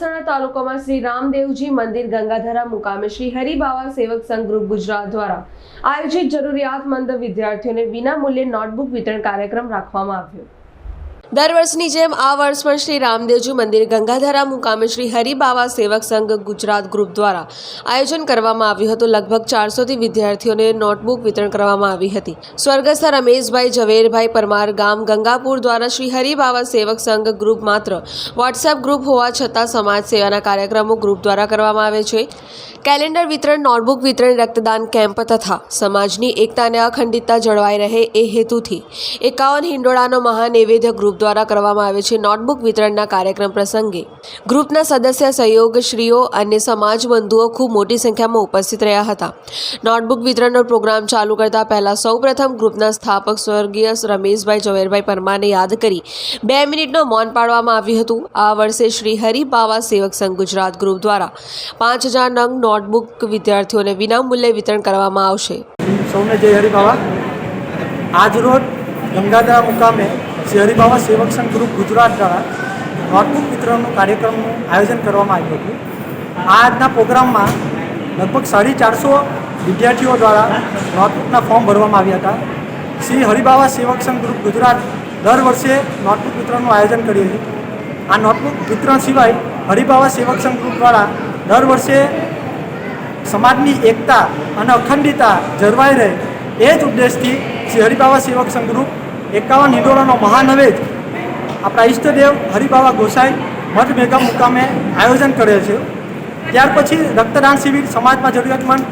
તાલુકામાં શ્રી રામદેવજી મંદિર ગંગાધરા મુકામે શ્રી હરિબાવા સેવક સંઘ ગ્રુપ ગુજરાત દ્વારા આયોજિત જરૂરિયાતમંદ વિદ્યાર્થીઓને વિના મૂલ્યે નોટબુક વિતરણ કાર્યક્રમ રાખવામાં આવ્યો. દર વર્ષની જેમ આ વર્ષ પણ શ્રી રામદેવજી મંદિર ગંગાધરા મુકામે શ્રી હરિબાવા સેવક સંઘ ગુજરાત ગ્રુપ દ્વારા આયોજન કરવામાં આવ્યું હતું. લગભગ ચારસોથી વિદ્યાર્થીઓને નોટબુક વિતરણ કરવામાં આવી હતી. સ્વર્ગસ્થ રમેશભાઈ ઝવેરભાઈ પરમાર ગામ ગંગાપુર દ્વારા શ્રી હરિબાવા સેવક સંઘ ગ્રુપ માત્ર વોટ્સએપ ગ્રુપ હોવા છતાં સમાજ સેવાના કાર્યક્રમો ગ્રુપ દ્વારા કરવામાં આવે છે. કેલેન્ડર વિતરણ, નોટબુક વિતરણ, રક્તદાન કેમ્પ તથા સમાજની એકતા અને અખંડિતતા જળવાઈ રહે એ હેતુથી એકાવન હિંડોળાનો મહાનૈવેદ્ય ગ્રુપ દ્વારા કરવામાં આવે છે નોટબુક વિતરણના કાર્યક્રમ પ્રસંગે. ગ્રુપના સદસ્ય, સહયોગશ્રીઓ અને સમાજ બંધુઓ ખૂબ મોટી સંખ્યામાં ઉપસ્થિત રહ્યા હતા. નોટબુક વિતરણનો પ્રોગ્રામ ચાલુ કરતા પહેલા સૌપ્રથમ ગ્રુપના સ્થાપક સ્વર્ગીય રમેશભાઈ ઝવેરભાઈ પરમારને યાદ કરી બે મિનિટનો મૌન પાડવામાં આવ્યું હતું. આ વર્ષે શ્રી હરિબાવા સેવક સંઘ ગુજરાત ગ્રુપ દ્વારા પાંચ હજાર નંગ નોટબુક વિદ્યાર્થીઓને વિનામૂલ્યે વિતરણ કરવામાં આવશે. સૌને જય હરિભાવા આજ રોજ ગંગાધરા મુકામે શ્રી હરિબાવા સેવક સંઘ ગ્રુપ ગુજરાત દ્વારા નોટબુક વિતરણનું કાર્યક્રમનું આયોજન કરવામાં આવ્યું હતું. આજના પ્રોગ્રામમાં લગભગ સાડી ચારસો વિદ્યાર્થીઓ દ્વારા નોટબુકના ફોર્મ ભરવામાં આવ્યા હતા. શ્રી હરિબાવા સેવક સંઘ ગ્રુપ ગુજરાત દર વર્ષે નોટબુક વિતરણનું આયોજન કરીએ છીએ. આ નોટબુક વિતરણ સિવાય હરિબાવા સેવક સંઘ ગ્રુપ દ્વારા દર વર્ષે સમાજની એકતા અને અખંડિતતા જળવાઈ રહે એ જ ઉદ્દેશથી શ્રી હરિબાવા સેવક સંઘ ગ્રુપ એકાવન હિંડોળાનો મહાનવેદ આપણા ઈષ્ટદેવ હરિબાવા ગોસાઈ મઠ મેઘા મુકામે આયોજન કરે છે. ત્યાર પછી રક્તદાન શિબિર સમાજમાં જરૂરિયાતમંદ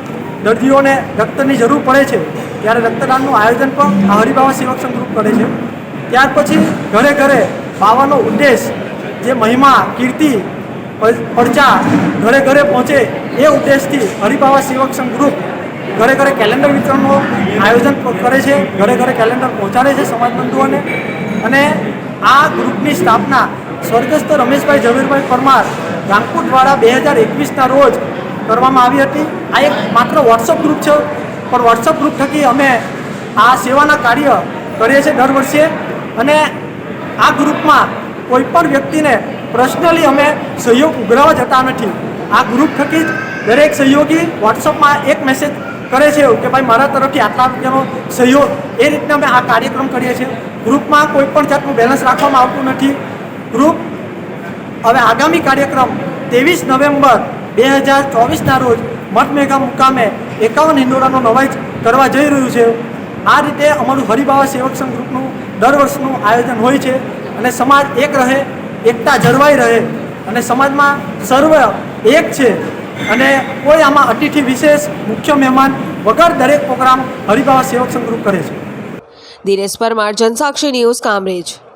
દર્દીઓને રક્તની જરૂર પડે છે, ત્યારે રક્તદાનનું આયોજન પણ આ હરિબાવા સેવક સંઘ ગ્રુપ કરે છે. ત્યાર પછી ઘરે ઘરે બાવાનો ઉદ્દેશ, જે મહિમા, કીર્તિ પડચા ઘરે ઘરે પહોંચે એ ઉદ્દેશથી હરિબાવા સેવક સંઘ ગ્રુપ ઘરે ઘરે કેલેન્ડર વિતરણનું આયોજન કરે છે, ઘરે ઘરે કેલેન્ડર પહોંચાડે છે સમાજબંધુઓને અને આ ગ્રુપની સ્થાપના સ્વર્ગસ્થ રમેશભાઈ ઝવેરભાઈ પરમાર રામપુર દ્વારા બે હજાર એકવીસના રોજ કરવામાં આવી હતી. આ એક માત્ર વોટ્સઅપ ગ્રુપ છે, પણ વોટ્સઅપ ગ્રુપ થકી અમે આ સેવાના કાર્ય કરીએ છીએ દર વર્ષે. અને આ ગ્રુપમાં કોઈ પણ વ્યક્તિને પર્સનલી અમે સહયોગ ઉઘરાવા જતા નથી. આ ગ્રુપ થકી જ દરેક સહયોગી વોટ્સઅપમાં એક મેસેજ કરે છે કે ભાઈ મારા તરફથી આટલા રૂપિયાનો સહયોગ એ રીતના અમે આ કાર્યક્રમ કરીએ છીએ. ગ્રુપમાં કોઈ પણ જાતનું બેલેન્સ રાખવામાં આવતું નથી. ગ્રુપ હવે આગામી કાર્યક્રમ ત્રેવીસ નવેમ્બર બે હજાર ચોવીસના રોજ મઠમેઘા મુકામે એકાવન હિંડોળાનો નવાઈ કરવા જઈ રહ્યું છે. આ રીતે અમારું હરિબાવા સેવક સંઘ ગ્રુપનું દર વર્ષનું આયોજન હોય છે અને સમાજ એક રહે, એકતા જળવાઈ રહે અને સમાજમાં સર્વ એક છે. અને કોઈ આમાં અતિથિ વિશેષ મુખ્ય મહેમાન વગર દરેક પ્રોગ્રામ હરિભાવા સેવક સંઘ કરે છે. દિનેશ પરમાર, જનસાક્ષી ન્યૂઝ, કામરેજ.